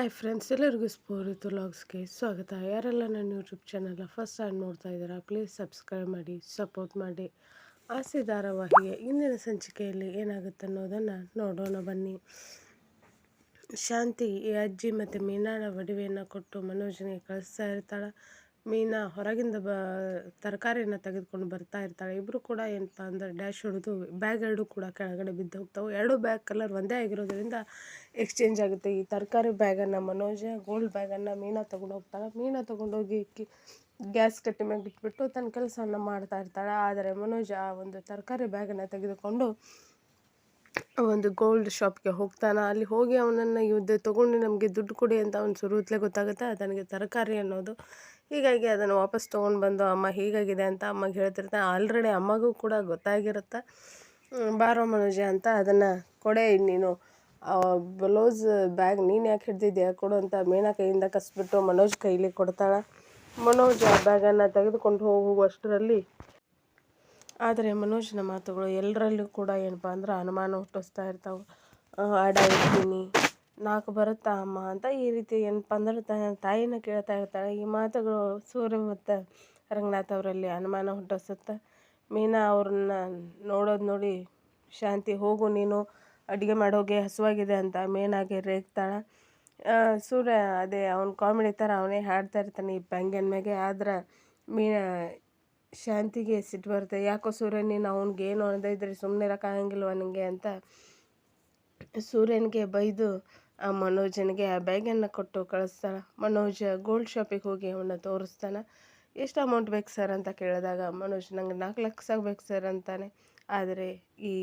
Hi friends ಎಲ್ಲರಿಗೂ ಸ್ಫೂರಿತು ಲಾಗ್ಸ್ಗೆ ಸ್ವಾಗತ. ಯಾರೆಲ್ಲ ನನ್ನ ಯೂಟ್ಯೂಬ್ ಚಾನಲ್ನ ಫಸ್ಟ್ ಟೈಮ್ ನೋಡ್ತಾ ಇದ್ದೀರಾ ಪ್ಲೀಸ್ ಸಬ್ಸ್ಕ್ರೈಬ್ ಮಾಡಿ ಸಪೋರ್ಟ್ ಮಾಡಿ. ಆಸೆ ಧಾರಾವಾಹಿಗೆ ಇಂದಿನ ಸಂಚಿಕೆಯಲ್ಲಿ ಏನಾಗುತ್ತೆ ಅನ್ನೋದನ್ನು ನೋಡೋಣ ಬನ್ನಿ. ಶಾಂತಿ, ಈ ಅಜ್ಜಿ ಮತ್ತು ಮೀನಾನ ಒಡವೆಯನ್ನು ಕೊಟ್ಟು ಮನೋಜನಿಗೆ ಕಳಿಸ್ತಾ ಇರ್ತಾಳೆ. ಮೀನಾ ಹೊರಗಿಂದ ಬ, ತರಕಾರಿಯನ್ನು ತೆಗೆದುಕೊಂಡು ಬರ್ತಾ ಇರ್ತಾಳೆ. ಇಬ್ಬರು ಕೂಡ ಏನಪ್ಪ ಅಂದರೆ ಡ್ಯಾಶ್ ಹೊಡೆದು ಬ್ಯಾಗ್ ಎರಡು ಕೂಡ ಕೆಳಗಡೆ ಬಿದ್ದು ಹೋಗ್ತಾವೆ ಎರಡು ಬ್ಯಾಗ್ ಕಲರ್ ಒಂದೇ ಆಗಿರೋದ್ರಿಂದ ಎಕ್ಸ್ಚೇಂಜ್ ಆಗುತ್ತೆ. ಈ ತರಕಾರಿ ಬ್ಯಾಗನ್ನು ಮನೋಜ ಗೋಲ್ಡ್ ಬ್ಯಾಗನ್ನು ಮೀನಾ ತೊಗೊಂಡು ಹೋಗ್ತಾಳೆ. ಮೀನಾ ತೊಗೊಂಡೋಗಿ ಗ್ಯಾಸ್ ಕಟ್ಟಿ ಮೇಲೆ ಬಿಟ್ಬಿಟ್ಟು ತನ್ನ ಕೆಲಸವನ್ನು ಮಾಡ್ತಾ ಇರ್ತಾಳೆ. ಆದರೆ ಮನೋಜ ಆ ಒಂದು ತರಕಾರಿ ಬ್ಯಾಗನ್ನು ತೆಗೆದುಕೊಂಡು ಒಂದು ಗೋಲ್ಡ್ ಶಾಪ್ಗೆ ಹೋಗ್ತಾನೆ. ಅಲ್ಲಿ ಹೋಗಿ ಅವನನ್ನು ಇವ್ದು ತೊಗೊಂಡು ನಮಗೆ ದುಡ್ಡು ಕೊಡಿ ಅಂತ ಅವ್ನು ಸುರುತ್ಲೆ ಗೊತ್ತಾಗುತ್ತೆ. ಅದನಿಗೆ ತರಕಾರಿ ಅನ್ನೋದು ಹೀಗಾಗಿ ಅದನ್ನು ವಾಪಸ್ ತೊಗೊಂಡು ಬಂದು ಅಮ್ಮ ಹೀಗಾಗಿದೆ ಅಂತ ಅಮ್ಮಗೆ ಹೇಳ್ತಿರ್ತಾನೆ. ಆಲ್ರೆಡಿ ಅಮ್ಮಗೂ ಕೂಡ ಗೊತ್ತಾಗಿರುತ್ತೆ. ಬಾರೋ ಮನೋಜ ಅಂತ ಅದನ್ನು ಕೊಡೆ ನೀನು. ಬ್ಲೌಸ್ ಬ್ಯಾಗ್ ನೀನು ಯಾಕೆ ಹಿಡ್ದಿದ್ಯಾ? ಕೊಡು ಅಂತ ಮೀನಾ ಕೈಯಿಂದ ಕಸ್ಬಿಟ್ಟು ಮನೋಜ್ ಕೈಲಿ ಕೊಡ್ತಾಳೆ. ಮನೋಜ್ ಆ ಬ್ಯಾಗನ್ನು ತೆಗೆದುಕೊಂಡು ಹೋಗುವಷ್ಟರಲ್ಲಿ ಆದರೆ ಮನೋಜ್ನ ಮಾತುಗಳು ಎಲ್ಲರಲ್ಲೂ ಕೂಡ ಏನಪ್ಪ ಅಂದ್ರೆ ಅನುಮಾನ ಹುಟ್ಟಿಸ್ತಾ ಇರ್ತಾವೆ. ಆಡ ಇರ್ತೀನಿ ನಾಲ್ಕು ಬರುತ್ತಾ ಅಮ್ಮ? ಅಂತ ಈ ರೀತಿ ಏನಪ್ಪ ಅಂದ್ರೆ ತಾಯಿನ ಕೇಳ್ತಾ ಇರ್ತಾಳೆ. ಈ ಮಾತುಗಳು ಸೂರ್ಯ ಮತ್ತು ರಂಗನಾಥ್ ಅವರಲ್ಲಿ ಅನುಮಾನ ಹುಟ್ಟಿಸುತ್ತೆ. ಮೀನಾ ಅವ್ರನ್ನ ನೋಡೋದು ನೋಡಿ, ಶಾಂತಿ ಹೋಗು ನೀನು. ಅಡುಗೆ ಮಾಡೋಗೆ ಹಸುವಾಗಿದೆ ಅಂತ ಮೇನಾಗಿ ರೇಗ್ತಾಳೆ. ಸೂರ್ಯ ಅದೇ ಅವ್ನು ಕಾಮಿಡಿ ಥರ ಅವನೇ ಹಾಡ್ತಾ ಇರ್ತಾನೆ ಈ ಬ್ಯಾಂಗನ್ ಮ್ಯಾಗೆ. ಆದ್ರೆ ಮೀನ ಶಾಂತಿಗೆ ಸಿಟ್ಟು ಬರುತ್ತೆ. ಯಾಕೋ ಸೂರ್ಯ ನೀನು ಅವ್ನಿಗೆ ಏನು ಅನ್ನದೇ ಇದ್ರೆ ಸುಮ್ಮನೆ ಇರೋಕ್ಕಾಗಂಗಿಲ್ವ ನನಗೆ ಅಂತ ಸೂರ್ಯನಿಗೆ ಬೈದು ಆ ಮನೋಜನಿಗೆ ಆ ಬ್ಯಾಗನ್ನು ಕೊಟ್ಟು ಕಳಿಸ್ತಾಳೆ. ಮನೋಜ್ ಗೋಲ್ಡ್ ಶಾಪಿಗೆ ಹೋಗಿ ಅವನ್ನ ತೋರಿಸ್ತಾನೆ. ಎಷ್ಟು ಅಮೌಂಟ್ ಬೇಕು ಸರ್ ಅಂತ ಕೇಳಿದಾಗ ಮನೋಜ್ ನಂಗೆ ನಾಲ್ಕು ಲಕ್ಷ ಆಗ್ಬೇಕು ಸರ್ ಅಂತಾನೆ. ಆದರೆ ಈ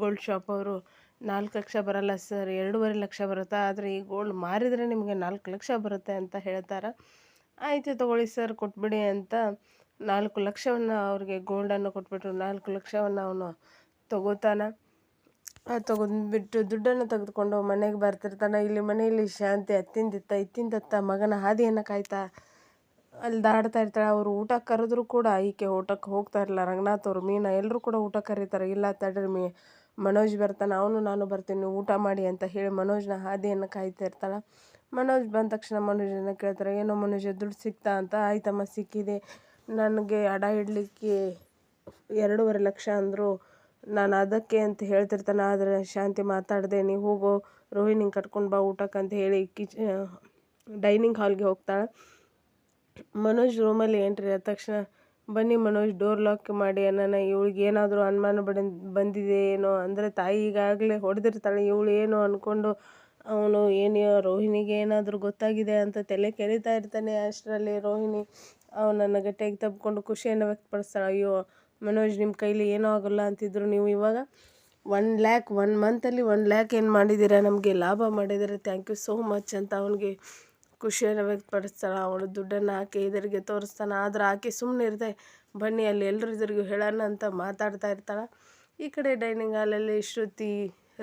ಗೋಲ್ಡ್ ಶಾಪ್ ಅವರು ನಾಲ್ಕು ಲಕ್ಷ ಬರಲ್ಲ ಸರ್, ಎರಡೂವರೆ ಲಕ್ಷ ಬರುತ್ತಾ? ಆದರೆ ಈ ಗೋಲ್ಡ್ ಮಾರಿದರೆ ನಿಮಗೆ ನಾಲ್ಕು ಲಕ್ಷ ಬರುತ್ತೆ ಅಂತ ಹೇಳ್ತಾರೆ. ಆಯಿತು ತೊಗೊಳ್ಳಿ ಸರ್, ಕೊಟ್ಬಿಡಿ ಅಂತ ನಾಲ್ಕು ಲಕ್ಷವನ್ನು ಅವ್ರಿಗೆ ಗೋಲ್ಡನ್ನು ಕೊಟ್ಬಿಟ್ಟು ನಾಲ್ಕು ಲಕ್ಷವನ್ನು ಅವನು ತಗೋತಾನೆ. ತಗೊಂಡ್ಬಿಟ್ಟು ದುಡ್ಡನ್ನು ತೆಗೆದುಕೊಂಡು ಮನೆಗೆ ಬರ್ತಿರ್ತಾನೆ. ಇಲ್ಲಿ ಮನೆಯಲ್ಲಿ ಶಾಂತಿ, ಅತ್ತಿಂದಿತ್ತ, ಇತ್ತಿಂದತ್ತ ಮಗನ ಹಾದಿಯನ್ನು ಕಾಯ್ತಾ ಅಲ್ಲಿ ದಾಡ್ತಾ ಇರ್ತಾಳೆ. ಅವರು ಊಟ ಕರೆದ್ರು ಕೂಡ ಈಕೆ ಊಟಕ್ಕೆ ಹೋಗ್ತಾ ಇರಲ್ಲ ರಂಗನಾಥ್ ಅವರು ಮೀನಾ ಎಲ್ಲರೂ ಕೂಡ ಊಟ ಕರೀತಾರೆ. ಇಲ್ಲ ತಡ್ರಿ ಮೀ ಮನೋಜ್ ಬರ್ತಾನೆ, ಅವನು ನಾನು ಬರ್ತೀನಿ ಊಟ ಮಾಡಿ ಅಂತ ಹೇಳಿ ಮನೋಜ್ನ ಹಾದಿಯನ್ನು ಕಾಯ್ತಾ ಇರ್ತಾಳೆ. ಮನೋಜ್ ಬಂದ ತಕ್ಷಣ ಮನೋಜನ್ನು ಕೇಳ್ತಾರೆ, ಏನೋ ಮನೋಜ ದುಡ್ಡು ಸಿಕ್ತಾ ಅಂತ, ಆಯ್ತಮ್ಮ, ಸಿಕ್ಕಿದೆ. ನನಗೆ ಅಡ ಇಡಲಿಕ್ಕೆ ಎರಡೂವರೆ ಲಕ್ಷ ಅಂದರು. ನಾನು ಅದಕ್ಕೆ ಅಂತ ಹೇಳ್ತಿರ್ತಾನೆ, ಆದರೆ ಶಾಂತಿ ಮಾತಾಡಿದೆ ನೀವು ಹೋಗೋ ರೋಹಿಣಿ ಕಟ್ಕೊಂಡು ಬಾ ಊಟಕ್ಕೆ ಅಂತ ಹೇಳಿ ಕಿಚ ಡೈನಿಂಗ್ ಹಾಲ್ಗೆ ಹೋಗ್ತಾಳೆ. ಮನೋಜ್ ರೂಮಲ್ಲಿ ಎಂಟ್ರಿ ಆದ ತಕ್ಷಣ ಬನ್ನಿ ಮನೋಜ್ ಡೋರ್ ಲಾಕ್ ಮಾಡಿ ಅನ್ನೋಣ ಇವಳಿಗೆ ಏನಾದರೂ ಅನುಮಾನ ಬಡ, ಬಂದಿದೆ ಏನೋ ಅಂದರೆ ತಾಯಿ ಈಗಾಗಲೇ ಹೊಡೆದಿರ್ತಾಳೆ, ಇವಳು ಏನೋ ಅಂದ್ಕೊಂಡು ಅವನು ಏನೋ ರೋಹಿಣಿಗೆ ಏನಾದರೂ ಗೊತ್ತಾಗಿದೆ ಅಂತ ತಲೆ ಕೆರಿತಾ ಇರ್ತಾನೆ ಅಷ್ಟರಲ್ಲಿ ರೋಹಿಣಿ ಅವನನ್ನು ಗಟ್ಟಿಯಾಗಿ ತಬ್ಕೊಂಡು ಖುಷಿಯನ್ನು ವ್ಯಕ್ತಪಡಿಸ್ತಾಳೆ. ಅಯ್ಯೋ ಮನೋಜ್ ನಿಮ್ಮ ಕೈಲಿ ಏನೂ ಆಗೋಲ್ಲ ಅಂತಿದ್ರು ನೀವು ಇವಾಗ ಒನ್ ಲ್ಯಾಕ್ ಒನ್ ಮಂತಲ್ಲಿ ಒನ್ ಲ್ಯಾಕ್ ಏನು ಮಾಡಿದ್ದೀರಾ ನಮಗೆ ಲಾಭ ಮಾಡಿದ್ದೀರಾ. ಥ್ಯಾಂಕ್ ಯು ಸೋ ಮಚ್ ಅಂತ ಅವನಿಗೆ ಖುಷಿಯನ್ನು ವ್ಯಕ್ತಪಡಿಸ್ತಾಳೆ. ಅವಳು ದುಡ್ಡನ್ನು ಹಾಕಿ ಇದರಿಗೆ ತೋರಿಸ್ತಾನೆ. ಆದ್ರೆ ಆಕೆ ಸುಮ್ಮನೆ ಇರದೆ ಬನ್ನಿ, ಅಲ್ಲಿ ಎಲ್ಲರೂ ಇದ್ರಿಗೂ ಹೇಳೋಣ ಅಂತ ಮಾತಾಡ್ತಾ ಇರ್ತಾಳೆ. ಈ ಕಡೆ ಡೈನಿಂಗ್ ಹಾಲಲ್ಲಿ ಶ್ರುತಿ,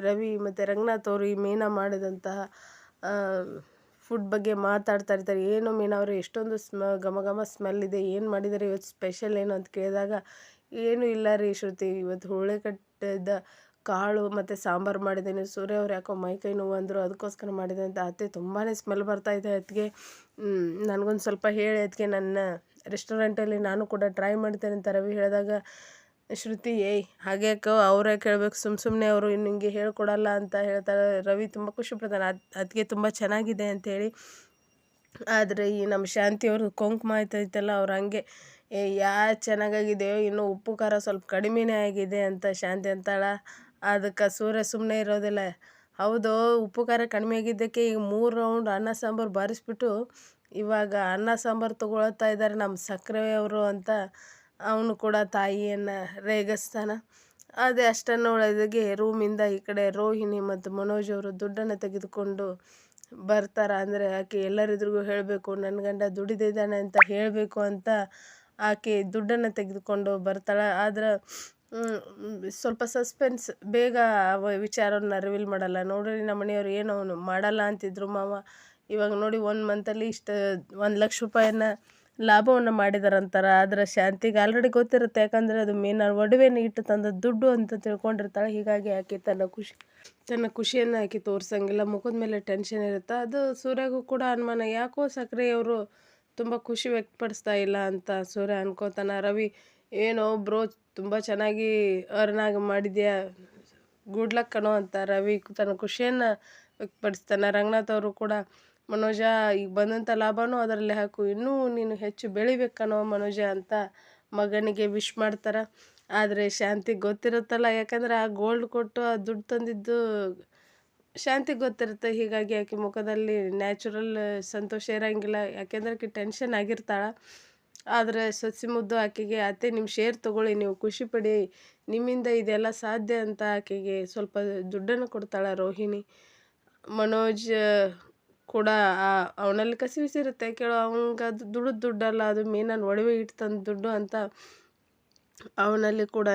ರವಿ ಮತ್ತು ರಂಗನಾಥ್ ಅವರು ಈ ಮೀನಾ ಮಾಡಿದಂತಹ ಫುಡ್ ಬಗ್ಗೆ ಮಾತಾಡ್ತಾ ಇರ್ತಾರೆ. ಏನು ಮೀನವರು ಎಷ್ಟೊಂದು ಸ್ಮ, ಘಮ ಘಮ ಸ್ಮೆಲ್ ಇದೆ. ಏನು ಮಾಡಿದ್ದಾರೆ? ಇವತ್ತು ಸ್ಪೆಷಲ್ ಏನು ಅಂತ ಕೇಳಿದಾಗ, ಏನೂ ಇಲ್ಲ ರೀ ಶ್ರುತಿ, ಇವತ್ತು ಹುಳಿ ಕಟ್ಟಿದ ಕಾಳು ಮತ್ತು ಸಾಂಬಾರು ಮಾಡಿದ್ದೀನಿ. ಸೂರ್ಯ ಅವ್ರು ಯಾಕೋ ಮೈಕೈ ನೋವು ಅಂದರು ಅದಕ್ಕೋಸ್ಕರ ಮಾಡಿದೆ ಅಂತ ಅತ್ತೆ ತುಂಬಾ ಸ್ಮೆಲ್ ಬರ್ತಾ ಇದೆ ಅದಕ್ಕೆ ನನಗೊಂದು ಸ್ವಲ್ಪ ಹೇಳಿ ಅದಕ್ಕೆ ನನ್ನ ರೆಸ್ಟೋರೆಂಟಲ್ಲಿ ನಾನು ಕೂಡ ಟ್ರೈ ಮಾಡ್ತೇನೆ ಅಂತ ರವಿ ಹೇಳಿದಾಗ, ಶ್ರುತಿ, ಏಯ್, ಹಾಗೆ ಅವರೇ ಕೇಳಬೇಕು. ಸುಮ್ಮ ಸುಮ್ಮನೆ ಅವರು ನಿಮಗೆ ಹೇಳ್ಕೊಡಲ್ಲ ಅಂತ ಹೇಳ್ತಾರೆ. ರವಿ ತುಂಬ ಖುಷಿ ಪಡ್ತಾನೆ. ಅದು ಅದಕ್ಕೆ ತುಂಬ ಚೆನ್ನಾಗಿದೆ ಅಂಥೇಳಿ ಆದರೆ ಈ ನಮ್ಮ ಶಾಂತಿಯವರು ಕೊಂಕುಮ ಆಯ್ತೈತಲ್ಲ ಅವ್ರು ಹಂಗೆ ಯಾ, ಚೆನ್ನಾಗಾಗಿದೆಯೋ, ಇನ್ನೂ ಉಪ್ಪು, ಖಾರ ಸ್ವಲ್ಪ ಕಡಿಮೆನೇ ಆಗಿದೆ ಅಂತ ಶಾಂತಿ ಅಂತಾಳೆ. ಅದಕ್ಕೆ ಸೂರ್ಯ ಸುಮ್ಮನೆ ಇರೋದಿಲ್ಲ. ಹೌದು, ಉಪ್ಪು ಖಾರ ಕಡಿಮೆ ಆಗಿದ್ದಕ್ಕೆ ಈಗ ಮೂರು ರೌಂಡ್ ಅನ್ನ ಸಾಂಬಾರು ಬಾರಿಸ್ಬಿಟ್ಟು ಇವಾಗ ಅನ್ನ ಸಾಂಬಾರು ತೊಗೊಳ್ತಾ ಇದ್ದಾರೆ ನಮ್ಮ ಸಕ್ಕರೆ ಅವರು ಅಂತ ಅವನು ಕೂಡ ತಾಯಿಯನ್ನು ರೇಗಿಸ್ತಾನ. ಅದೇ ಅಷ್ಟನ್ನು ಒಳಗೆ ರೂಮಿಂದ ಈ ಕಡೆ ರೋಹಿಣಿ ಮತ್ತು ಮನೋಜ್ ಅವರು ದುಡ್ಡನ್ನು ತೆಗೆದುಕೊಂಡು ಬರ್ತಾರೆ. ಅಂದರೆ ಆಕೆ ಎಲ್ಲರಿದ್ರಿಗೂ ಹೇಳಬೇಕು ನನ್ನ ಗಂಡ ದುಡಿದಿದ್ದಾನೆ ಅಂತ ಹೇಳಬೇಕು ಅಂತ ಆಕೆ ದುಡ್ಡನ್ನು ತೆಗೆದುಕೊಂಡು ಬರ್ತಾಳೆ. ಆದ್ರೆ ಸ್ವಲ್ಪ ಸಸ್ಪೆನ್ಸ್ ಬೇಗ ವಿಚಾರವನ್ನ ರಿವೀಲ್ ಮಾಡಲ್ಲ. ನೋಡ್ರಿ ನಮ್ಮ ಮನೆಯವ್ರು ಏನು ಅವನು ಮಾಡಲ್ಲ ಅಂತಿದ್ರು ಮಾವ. ಇವಾಗ ನೋಡಿ ಒಂದು ಮಂತಲ್ಲಿ ಇಷ್ಟು, ಒಂದು ಲಕ್ಷ ರೂಪಾಯಿನ ಲಾಭವನ್ನು ಮಾಡಿದಾರಂತಾರೆ. ಆದರೆ ಶಾಂತಿಗೆ ಆಲ್ರೆಡಿ ಗೊತ್ತಿರುತ್ತೆ. ಯಾಕಂದರೆ ಅದು ಮೀನ ಒಡವೆನ ಇಟ್ಟು ತಂದ ದುಡ್ಡು ಅಂತ ತಿಳ್ಕೊಂಡಿರ್ತಾಳೆ. ಹೀಗಾಗಿ ಆಕೆ ತನ್ನ ಖುಷಿ, ತನ್ನ ಖುಷಿಯನ್ನು ಆಕೆ ತೋರಿಸಂಗಿಲ್ಲ. ಮುಖದ ಮೇಲೆ ಟೆನ್ಷನ್ ಇರುತ್ತೆ. ಅದು ಸೂರ್ಯಗೂ ಕೂಡ ಅನುಮಾನ. ಯಾಕೋ ಸಕ್ರೆಯವರು ತುಂಬ ಖುಷಿ ವ್ಯಕ್ತಪಡಿಸ್ತಾ ಇಲ್ಲ ಅಂತ ಸೂರ್ಯ ಅನ್ಕೋತಾನ. ರವಿ ಏನೋ ಬ್ರೋ ತುಂಬ ಚೆನ್ನಾಗಿ ಅರ್ನ್ ಆಗಿ ಮಾಡಿದ್ಯಾ? ಗುಡ್ ಲಕ್ ಕಣೋ ಅಂತ ರವಿ ತನ್ನ ಖುಷಿಯನ್ನು ವ್ಯಕ್ತಪಡಿಸ್ತಾನೆ. ರಂಗನಾಥ್ ಅವರು ಕೂಡ, ಮನೋಜ, ಈಗ ಬಂದಂಥ ಲಾಭನೂ ಅದರಲ್ಲಿ ಹಾಕು. ಇನ್ನೂ ನೀನು ಹೆಚ್ಚು ಬೆಳಿಬೇಕನೋ ಮನೋಜ ಅಂತ ಮಗನಿಗೆ ವಿಶ್ ಮಾಡ್ತಾರೆ. ಆದರೆ ಶಾಂತಿ ಗೊತ್ತಿರುತ್ತಲ್ಲ, ಯಾಕಂದ್ರೆ ಆ ಗೋಲ್ಡ್ ಕೊಟ್ಟು ಆ ದುಡ್ಡು ತಂದಿದ್ದು ಶಾಂತಿ ಗೊತ್ತಿರುತ್ತೆ. ಹೀಗಾಗಿ ಆಕೆ ಮುಖದಲ್ಲಿ ನ್ಯಾಚುರಲ್ ಸಂತೋಷ ಇರೋಂಗಿಲ್ಲ. ಯಾಕೆಂದ್ರೆ ಆಕೆ ಟೆನ್ಷನ್ ಆಗಿರ್ತಾಳೆ. ಆದರೆ ಸಸಿಮುದ್ದು ಆಕೆಗೆ, ಅತ್ತೆ ನಿಮ್ಮ ಶೇರ್ ತೊಗೊಳ್ಳಿ, ನೀವು ಖುಷಿ ಪಡಿ, ನಿಮ್ಮಿಂದ ಇದೆಲ್ಲ ಸಾಧ್ಯ ಅಂತ ಆಕೆಗೆ ಸ್ವಲ್ಪ ದುಡ್ಡನ್ನು ಕೊಡ್ತಾಳೆ ರೋಹಿಣಿ. ಮನೋಜ್ ಕೂಡ ಅವನಲ್ಲಿ ಕಸಿವಿಸಿರುತ್ತೆ ಕೇಳೋ, ಅವಂಗೆ ಅದು ದುಡ್ಡು ದುಡ್ಡಲ್ಲ, ಅದು ಮೀನನ್ನು ಒಡವೆ ಇಟ್ಟು ತಂದು ದುಡ್ಡು ಅಂತ. ಅವನಲ್ಲಿ ಕೂಡ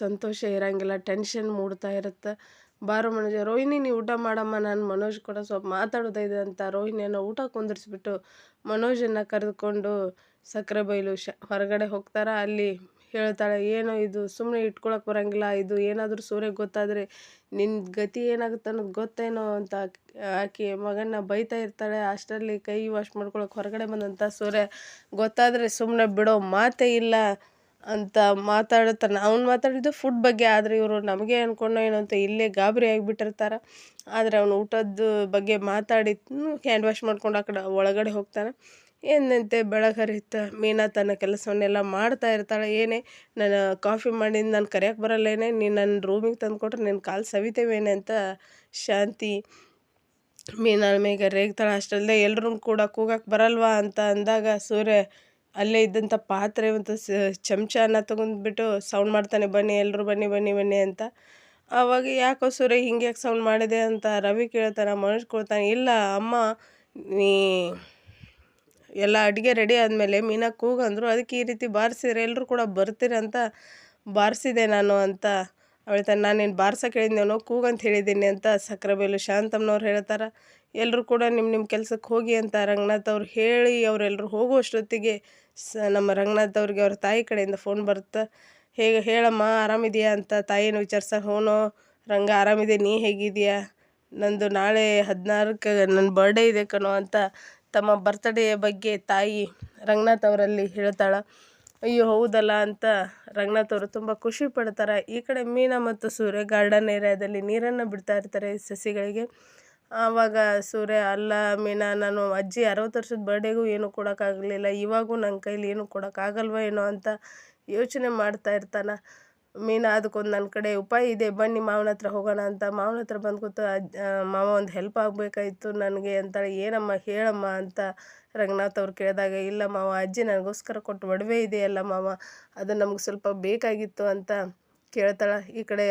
ಸಂತೋಷ ಇರೋಂಗಿಲ್ಲ ಟೆನ್ಷನ್ ಮೂಡ್ತಾ ಇರುತ್ತೆ. ಬಾರೋ ಮನೋಜ, ರೋಹಿಣಿ, ನೀ ಊಟ ಮಾಡಮ್ಮ, ನಾನು ಮನೋಜ್ ಕೂಡ ಸ್ವಲ್ಪ ಮಾತಾಡೋದಿದೆ ಅಂತ ರೋಹಿಣಿಯನ್ನು ಊಟ ಕುಂದಿರಿಸ್ಬಿಟ್ಟು ಮನೋಜನ್ನು ಕರೆದುಕೊಂಡು ಸಕ್ಕರೆ ಬೈಲು ಶ, ಹೊರಗಡೆ ಹೋಗ್ತಾರ? ಅಲ್ಲಿ ಹೇಳ್ತಾಳೆ, ಏನೋ ಇದು ಸುಮ್ಮನೆ ಇಟ್ಕೊಳಕ್ಕೆ ಬರೋಂಗಿಲ್ಲ, ಇದು ಏನಾದರೂ ಸೂರ್ಯ ಗೊತ್ತಾದರೆ ನಿನ್ನ ಗತಿ ಏನಾಗುತ್ತೆ ಅನ್ನೋದು ಗೊತ್ತೇನೋ ಅಂತ ಆಕೆ ಮಗನ್ನ ಬೈತಾ ಇರ್ತಾಳೆ. ಅಷ್ಟರಲ್ಲಿ ಕೈ ವಾಶ್ ಮಾಡ್ಕೊಳಕ್ಕೆ ಹೊರಗಡೆ ಬಂದಂಥ ಸೂರ್ಯ, ಗೊತ್ತಾದರೆ ಸುಮ್ಮನೆ ಬಿಡೋ ಮಾತೇ ಇಲ್ಲ ಅಂತ ಮಾತಾಡ್ತಾನೆ ಅವ್ನು ಮಾತಾಡಿದ್ದು ಫುಡ್ ಬಗ್ಗೆ, ಆದರೆ ಇವರು ನಮಗೆ ಅನ್ಕೊಂಡೋ ಏನೋ ಅಂತ ಇಲ್ಲೇ ಗಾಬರಿ ಆಗಿಬಿಟ್ಟಿರ್ತಾರೆ. ಆದರೆ ಅವನು ಊಟದ ಬಗ್ಗೆ ಮಾತಾಡಿ ಹ್ಯಾಂಡ್ ವಾಶ್ ಮಾಡ್ಕೊಂಡು ಆ ಕಡೆ, ಒಳಗಡೆ ಹೋಗ್ತಾನೆ. ಏನಂತೆ ಬೆಳಗರಿತ, ಮೀನಾ ತನ್ನ ಕೆಲಸವನ್ನೆಲ್ಲ ಮಾಡ್ತಾ ಇರ್ತಾಳೆ. ಏನೇ ನಾನು ಕಾಫಿ ಮಾಡಿದ್ದು ನಾನು ಕರೆಯೋಕೆ ಬರಲ್ಲೇನೆ ನೀನು ನನ್ನ ರೂಮಿಗೆ ತಂದು ಕೊಟ್ಟರೆ ನಿನ್ನ ಕಾಲು ಸವಿತೇವೇನೆ ಅಂತ ಶಾಂತಿ ಮೀನಾ ಮೇಗ ರೇಗ್ತಾಳೆ. ಅಷ್ಟಲ್ಲದೆ ಎಲ್ಲರೂ ಕೂಡ ಕೂಗಕ್ಕೆ ಬರಲ್ವಾ ಅಂತ ಅಂದಾಗ ಸೂರ್ಯ ಅಲ್ಲೇ ಇದ್ದಂಥ ಪಾತ್ರೆ ಮತ್ತು ಚಮಚನ ತಗೊಂಡ್ಬಿಟ್ಟು ಸೌಂಡ್ ಮಾಡ್ತಾನೆ, ಬನ್ನಿ ಎಲ್ಲರೂ ಬನ್ನಿ ಬನ್ನಿ ಬನ್ನಿ ಅಂತ. ಆವಾಗ ಯಾಕೋ ಸೂರ್ಯ ಹಿಂಗೆ ಯಾಕೆ ಸೌಂಡ್ ಮಾಡಿದೆ ಅಂತ ರವಿ ಕೇಳ್ತಾನೆ ಮನುಷ್ಯ ಕೊಡ್ತಾನೆ ಇಲ್ಲ ಅಮ್ಮ, ನೀ ಎಲ್ಲ ಅಡುಗೆ ರೆಡಿ ಆದಮೇಲೆ ಮೀನಾ ಕೂಗಂದ್ರು ಅದಕ್ಕೆ ಈ ರೀತಿ ಬಾರಿಸಿದ್ರೆ ಎಲ್ಲರೂ ಕೂಡ ಬರ್ತೀರಂತ ಬಾರಿಸಿದೆ ನಾನು ಅಂತ. ಹೇಳ್ತಾನೆ ನಾನೇನು ನೀನು ಬಾರ್ಸಕ್ಕೆ ಹೇಳಿದ್ನೇನೋ ಕೂಗಂತ ಹೇಳಿದ್ದೀನಿ ಅಂತ ಸಕ್ಕರೆ ಬೇಲು ಶಾಂತಮ್ಮನವ್ರು ಹೇಳ್ತಾರೆ. ಎಲ್ಲರೂ ಕೂಡ ನಿಮ್ಮ ನಿಮ್ಮ ಕೆಲಸಕ್ಕೆ ಹೋಗಿ ಅಂತ ರಂಗನಾಥ್ ಅವ್ರು ಹೇಳಿ ಅವರೆಲ್ಲರೂ ಹೋಗುವಷ್ಟೊತ್ತಿಗೆ ಸ ನಮ್ಮ ರಂಗನಾಥ್ ಅವ್ರಿಗೆ ಅವ್ರ ತಾಯಿ ಕಡೆಯಿಂದ ಫೋನ್ ಬರುತ್ತೆ? ಹೇಗೆ, ಹೇಳಮ್ಮ, ಆರಾಮಿದೆಯಾ ಅಂತ ತಾಯಿನ ವಿಚಾರಿಸ ಹೋನೋ? ರಂಗ, ಆರಾಮಿದೆ, ನೀ ಹೇಗಿದೆಯಾ? ನಂದು ನಾಳೆ ಹದಿನಾರಕ್ಕೆ ನನ್ನ ಬರ್ಡೇ ಇದೆ ಕಣೋ ಅಂತ ತಮ್ಮ ಬರ್ತ್ಡೇಯ ಬಗ್ಗೆ ತಾಯಿ ರಂಗನಾಥ್ ಅವರಲ್ಲಿ ಹೇಳ್ತಾಳೆ. ಅಯ್ಯೋ, ಹೌದಲ್ಲ ಅಂತ ರಂಗನಾಥ್ ಅವರು ತುಂಬ ಖುಷಿ ಪಡ್ತಾರೆ. ಈ ಕಡೆ ಮೀನಾ ಮತ್ತು ಸೂರ್ಯ ಗಾರ್ಡನ್ ಏರಿಯಾದಲ್ಲಿ ನೀರನ್ನು ಬಿಡ್ತಾ ಇರ್ತಾರೆ ಸಸಿಗಳಿಗೆ. ಆವಾಗ ಸೂರ್ಯ, ಅಲ್ಲ ಮೀನಾ, ನಾನು ಅಜ್ಜಿ ಅರವತ್ತು ವರ್ಷದ ಬರ್ಡೇಗೂ ಏನೂ ಕೊಡೋಕ್ಕಾಗಲಿಲ್ಲ. ಇವಾಗೂ ನನ್ನ ಕೈಲಿ ಏನೂ ಕೊಡೋಕ್ಕಾಗಲ್ವ ಏನೋ ಅಂತ ಯೋಚನೆ ಮಾಡ್ತಾ ಇರ್ತಾನೆ. ಮೀನಾ, ಅದಕ್ಕೊಂದು ನನ್ನ ಕಡೆ ಉಪಾಯ ಇದೆ. ಬನ್ನಿ ಮಾವನ ಹತ್ರ ಹೋಗೋಣ ಅಂತ. ಮಾವನ ಹತ್ರ ಬಂದು ಕೂತು ಅಜ್ಜ ಮಾವ ಒಂದು ಹೆಲ್ಪ್ ಆಗಬೇಕಾಯ್ತು ನನಗೆ ಅಂತಾಳೆ ಏನಮ್ಮ ಹೇಳಮ್ಮ ಅಂತ ರಂಗನಾಥ್ ಅವ್ರು ಕೇಳಿದಾಗ, ಇಲ್ಲ ಮಾವ, ಅಜ್ಜಿ ನನಗೋಸ್ಕರ ಕೊಟ್ಟು ಒಡವೆ ಇದೆಯಲ್ಲ ಮಾವ, ಅದು ನಮ್ಗೆ ಸ್ವಲ್ಪ ಬೇಕಾಗಿತ್ತು ಅಂತ ಕೇಳ್ತಾಳೆ ಈ ಕಡೆ.